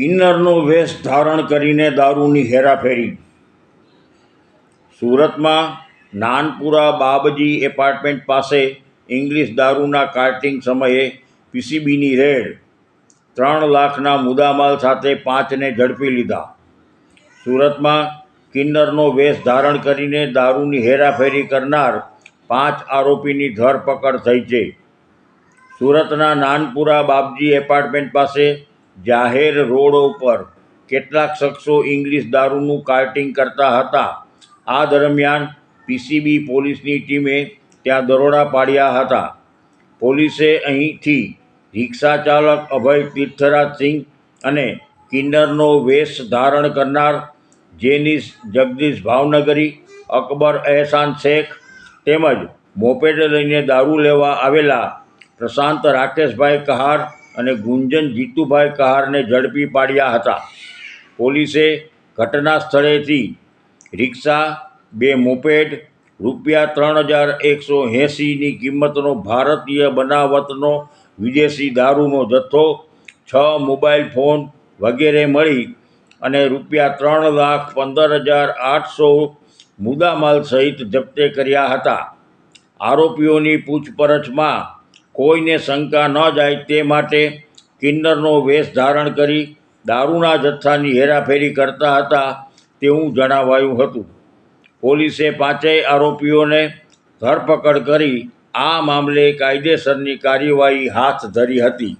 કિન્નરનો વેશ ધારણ કરીને દારૂની હેરાફેરી. સુરતમાં નાનપુરા બાબજી એપાર્ટમેન્ટ પાસે ઇંગ્લિશ દારૂના કાર્ટિંગ સમયે પીસીબીની રેડ, ત્રણ લાખના મુદ્દામાલ સાથે પાંચને ઝડપી લીધા. સુરતમાં કિન્નરનો વેશ ધારણ કરીને દારૂની હેરાફેરી કરનાર પાંચ આરોપીની ધરપકડ થઈ છે. સુરતના નાનપુરા બાબજી એપાર્ટમેન્ટ પાસે જાહેર રોડો પર કેટલાક શખ્સો ઇંગ્લિશ દારૂનું કાર્ટિંગ કરતા હતા. આ દરમિયાન પીસીબી પોલીસની ટીમે ત્યાં દરોડા પાડ્યા હતા. પોલીસે અહીંથી રિક્ષા ચાલક અભય તીર્થરાજસિંહ અને કિન્નરનો વેશ ધારણ કરનાર જેનિસ જગદીશ ભાવનગરી, અકબર એહસાન શેખ તેમજ મોપેડ લઈને દારૂ લેવા આવેલા પ્રશાંત રાકેશભાઈ કહાર અને ગુંજન જીતુભાઈ કહારને ઝડપી પાડ્યા હતા. પોલીસે ઘટના સ્થળેથી રિક્ષા, બે મોપેડ, રૂપિયા ત્રણ હજાર એકસો એંસીની કિંમતનો ભારતીય બનાવટનો વિદેશી દારૂનો જથ્થો, છ મોબાઈલ ફોન વગેરે મળી અને રૂપિયા ત્રણ લાખ પંદર હજાર આઠસો મુદ્દામાલ સહિત જપ્તે કર્યા હતા. આરોપીઓની પૂછપરછમાં કોઈને શંકા ન જાય તે માટે કિન્નરનો વેશ ધારણ કરી દારૂના જથ્થાની હેરાફેરી કરતા હતા તેવું જણાવાયું હતું. પોલીસે પાંચેય આરોપીઓને ધરપકડ કરી આ મામલે કાયદેસરની કાર્યવાહી હાથ ધરી હતી.